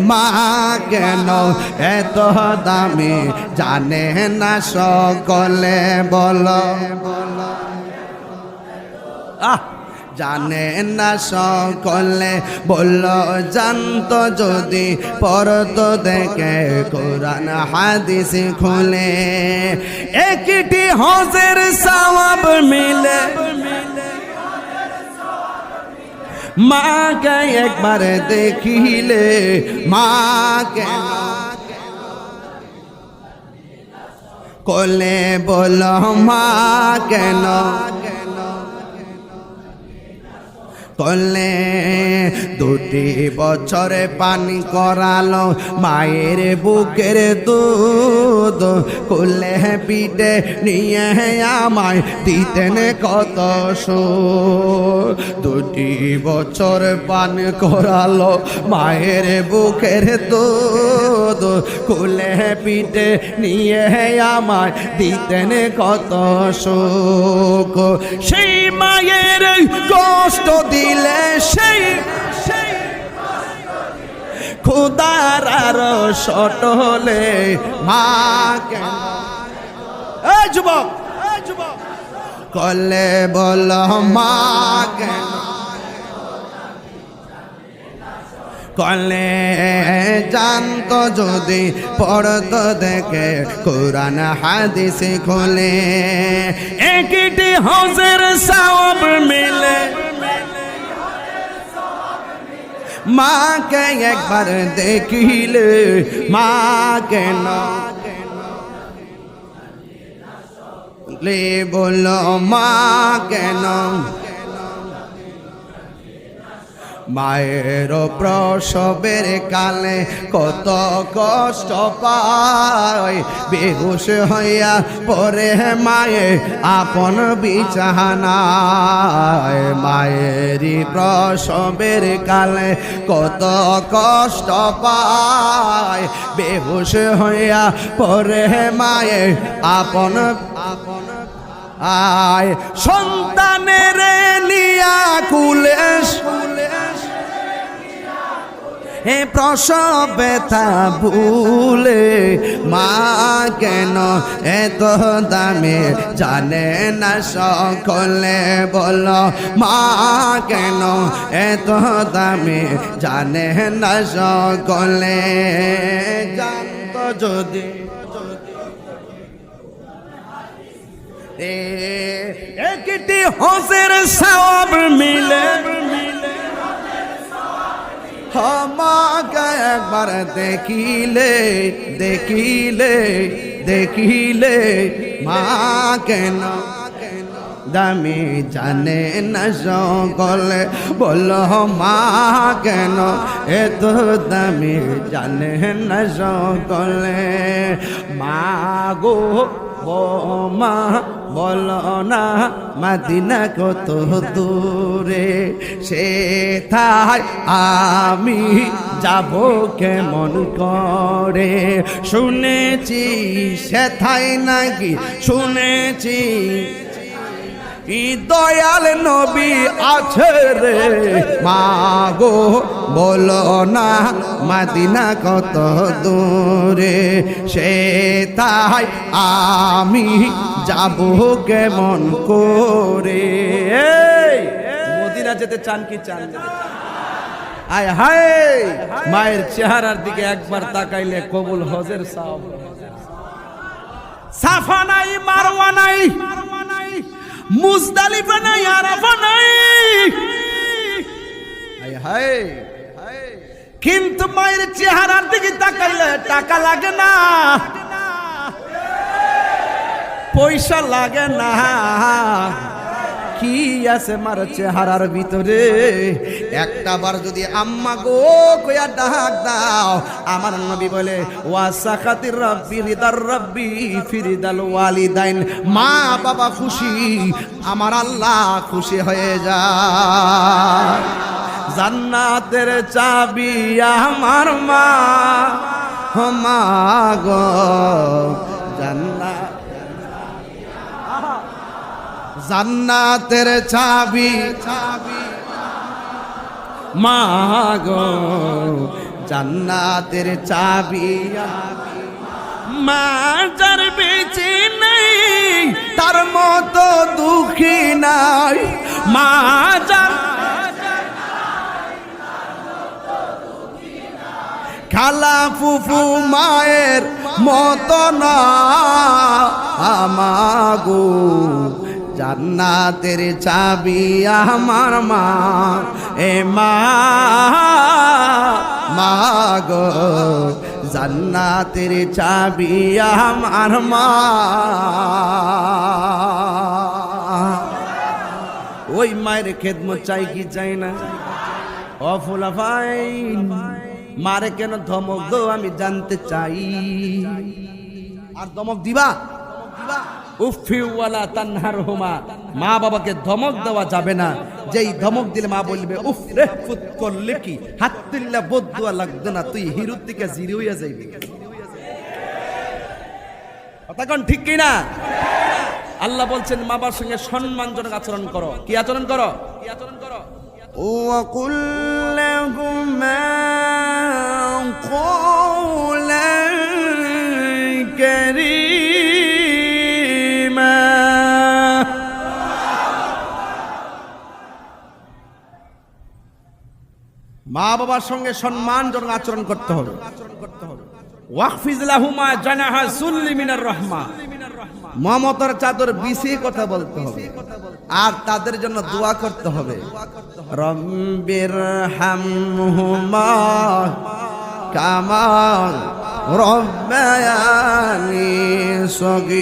মা কেন এত দামি? জানে না সকলে, বল। আহ, জানে না সকলে, বলল, জানতো যদি পরত দেখে কোরআন, হাদিস খুলে। একটি হজের সওয়াব মিলে। মাকে একবার দেখিলে মাকে কলে বল মা কেন? করলে দুটি বছরে পানি করালো মায়ের বুকের দুধ। করলে পিঠে নিয়ে আমায় দিতেন কত সো দুটি বছর পান করালো মায়ের বুকের দুধ। কুলে পিঠে নিয়ে আমায় দিতেন কত শোক সেই মায়ের কষ্ট দিলে সেই খুদার আর সটলে মা যুবক কলে বল মা কলে জানতো যদি পড়তো দেখে কোরআন হাদিস খোলে। একটি হজের সওয়াব মিলে। মাকে একবার দেখিলে মা কেন বলো মা কেন মায়ের প্রসবের কালে কত কষ্ট পায়। বেহুশ হইয়া পরে মায়ে আপন বিছানায়। মায়েরই প্রসবের কালে কত কষ্ট পায়। বেহুশ হইয়া পরে মায়ে আপন আপন আয়। সন্তানের নিয়া কুলে হে প্রসব ব্যথা ভুলে, মা কেন এত দামে জানে না সকলে? বল, মা কেন এত দামে জানে না সকলে? জানত যদি একটি হসের সব মিলে। আমাকে একবার দেখিলে দেখিলে দেখিলে, মা কেন? দামি জানে না সকলে বল মা কেন? এত দামি জানে না সকলে মা গো মা বল না, মাদিনা কত দূরে? সে থাই আমি যাব কেমন করে? শুনেছি সে থাই নাকি, শুনেছি। দয়াল নবী আছে রে? মাগো, বলো না, মাদিনা কত দূরে? সে তাই আমি যাব কেমন করে? মদিনা যেতে চান কি চান? আয় হায়! মায়ের চেহারার দিকে একবার তাকাইলে কবুল হজের সাফা নাই, মারওয়া নাই, মুজদালিফা নাই, আরাফা নাই। হায়! কিন্তু মায়ের চেহারার দিকে তাকাইলে টাকা লাগে না। পয়সা লাগে না। কি আছে মার চেহারার ভিতরে? একটা বার যদি আম্মা গো কয়া ডাক দাও, আমার নবী বলে ওয়াসা খাতির রব্বি রিদার রব্বি ফিরিদাল ওয়ালিদাইন। মা বাবা খুশি, আমার আল্লাহ খুশি হয়ে যায়। জান্নাতের চাবি আমার মা। মা গো জান্নাত জান্নাতের চাবি। মা গো, জান্নাতের চাবি। মা যার বেঁচে নেই, তার মতো দুঃখী নাই। মা যার খালা ফুফু মায়ের মতো না। আমাগো জান্নাতের চাবি আমার মা। এ মা মা গো, জান্নাতের চাবি আমার মা। ওই মায়ের খেদমত চাই কি চাই না? অফুলা ভাই, মারে কেন ধমক দো আমি জানতে চাই। আর ধমক দিবা দিবা? উফিওয়ালা তান্নার মা বাবাকে ধমক দেওয়া যাবে না। যেই ধমক দিলে মা বলবে, উফ রে, ফুত করলে কি? হাত বদুয়া না, তুই হিরুর দিকে জিরে হইয়া যাইবি কথা ঠিক কিনা আল্লাহ বলছেন, মা বাবার সঙ্গে সম্মানজনক আচরণ করো কি আচরণ করো। কি আচরণ করো? ওয়া কুল্লাহুমা মা বাবার সঙ্গে সম্মানজনক আচরণ করতে হবে। ওয়াকফিজ লাহুমা জানাহা সুল্লি মিনার রহমা। মমতার চাদর বিছিয়ে কথা বলতে হবে। আর তাদের জন্য দোয়া করতে হবে। রব্বির হামহুমা কামা রব্বায়ানি সগী।